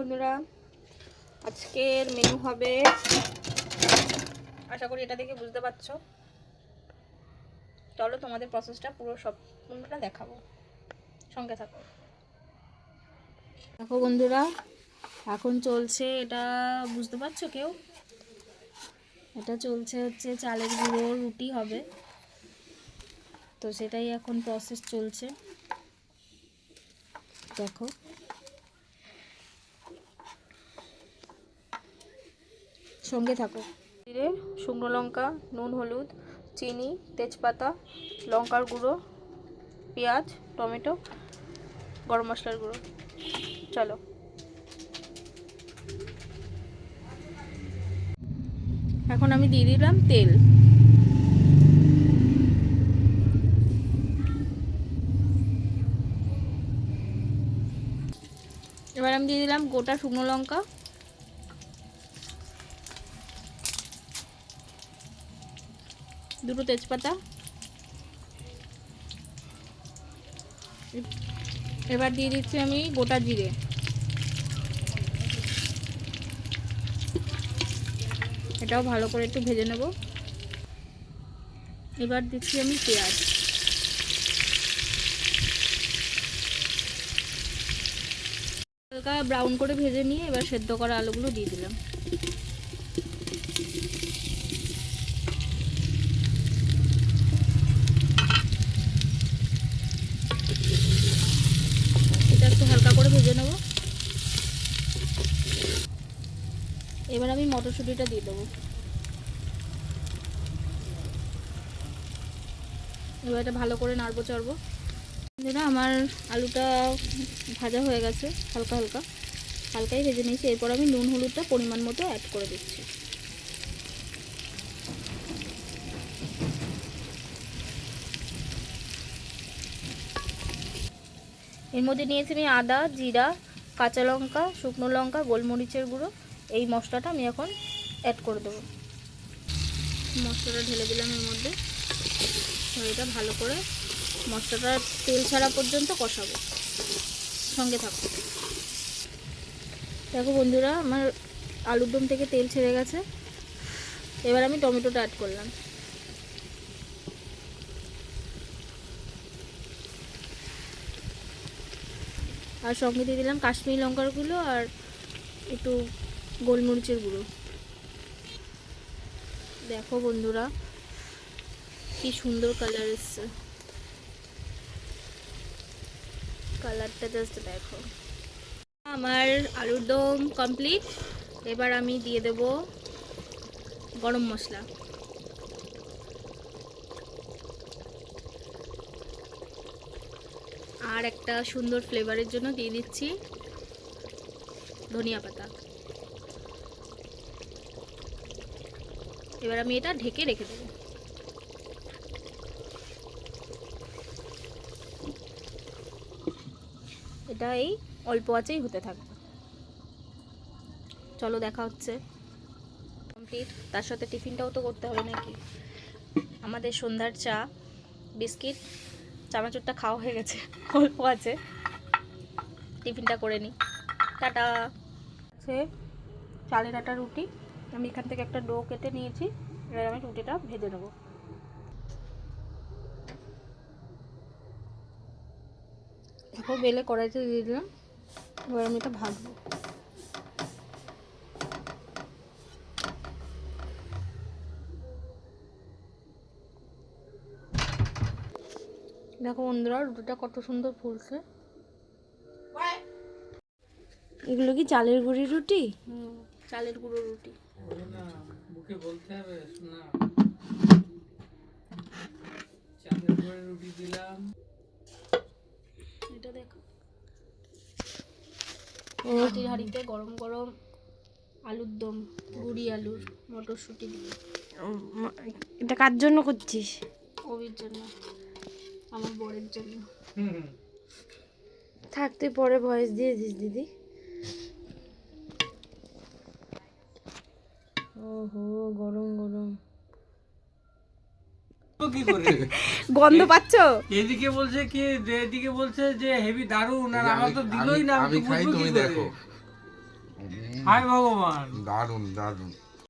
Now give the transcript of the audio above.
বন্ধুরা, আজকের মেনু হবে, আশা করি এটা দেখে বুঝতে পারছ। চলো তোমাদের প্রসেসটা পুরো সম্পূর্ণটা দেখাবো। সঙ্গে থাকো। দেখো বন্ধুরা, এখন চলছে এটা, বুঝতে পারছ কেউ? এটা চলছে হচ্ছে চালের গুঁড়ো, রুটি হবে। তো সেটাই এখন প্রসেস চলছে। দেখো। সঙ্গে থাকো। জিরে, শুকনো লঙ্কা, নুন, হলুদ, চিনি, তেজপাতা, লঙ্কার গুঁড়ো, পেঁয়াজ, টমেটো, গরম মশলার গুঁড়ো। চলো। এখন আমি দিয়ে দিলাম তেল। এবার আমি দিয়ে দিলাম গোটা শুকনো লঙ্কা। দুটো তেজপাতা। এবার দিয়ে দিচ্ছি আমি গোটা জিরে। এটাও ভালো করে একটু ভেজে নেব। এবার দিচ্ছি আমি পেঁয়াজ। হালকা ব্রাউন করে ভেজে নিয়ে এবার সেদ্ধ করা আলুগুলো দিয়ে দিলাম এটা একটু হালকা করে ভেজে নেব এবার আমি মটরশুঁটিটা দিয়ে দেবো। এবার এটা ভালো করে নাড়বো, চড়বো। বন্ধুরা, আমার আলুটা ভাজা হয়ে গেছে, হালকা হালকা। হালকাই ভেজে নিয়েছি। এরপর আমি নুন, হলুদটা পরিমাণ মতো অ্যাড করে দিচ্ছি। এর মধ্যে নিয়েছি আমি আদা, জিরা, কাঁচা লঙ্কা, শুকনো লঙ্কা, গোলমরিচের গুঁড়ো। এই মশলাটা আমি এখন অ্যাড করে দেবো। মশলাটা ঢেলে দিলাম এর মধ্যে। এটা ভালো করে মশলাটা তেল ছাড়া পর্যন্ত কষাবো। সঙ্গে থাকো। দেখো বন্ধুরা, আমার আলুর দম থেকে তেল ছেড়ে গেছে। এবার আমি টমেটোটা অ্যাড করলাম। আর সঙ্গে দিয়ে দিলাম কাশ্মীরি লঙ্কার গুঁড়ো আর একটু গোলমরিচের গুঁড়ো। দেখো বন্ধুরা, কি সুন্দর কালার এসছে। কালারটা জাস্ট দেখো। আমার আলুর দম কমপ্লিট এবার আমি দিয়ে দেব গরম মশলা। আর একটা সুন্দর ফ্লেভারের জন্য দিয়ে দিচ্ছি ধনিয়া পাতা। এবার আমি এটা ঢেকে রেখে দেবো। এটা এই অল্প আঁচেই হতে থাকবে। চলো দেখা হচ্ছে। কমপ্লিট তার সাথে টিফিনটাও তো করতে হবে নাকি? আমাদের সন্ধ্যার চা, বিস্কিট, চানাচুরটা খাওয়া হয়ে গেছে। অল্প আছে। টিফিনটা করে নিই টাটা। আছে। চালের আটা রুটি। আমি এখান থেকে একটা ডো কেটে নিয়েছি এবার আমি রুটিটা ভেজে নেব। দেখো বেলে কড়াইতে দিয়ে দিলাম এবার আমি এটা ভাজবো। দেখো বন্ধুরা রুটিটা কত সুন্দর ফুলছে। এগুলো কি চালের গুঁড়ি রুটি? হুম। চালের গুঁড়ো রুটি। মুখে বলতে হবে শোনা। চাঁদের পরে রুটি দিলাম। এটা দেখো। মাটির হাঁড়িতে গরম গরম আলুর দম গুড়ি আলুর মটরশুঁটি দিয়ে। এটা কার জন্য করছিস? কবির জন্য আমার বরের জন্য। থাক তুই পরে ভয়েস দিয়ে দিস দিদি। ওহো গরম গরম। কি করে? গন্ধ পাচ্ছ? এদিকে বলছে কি এদিকে বলছে যে হেভি দারুণ আর আমার তো দিলই না আমি খাই তুমি দেখো। হায় ভগবান। দারুণ দারুণ।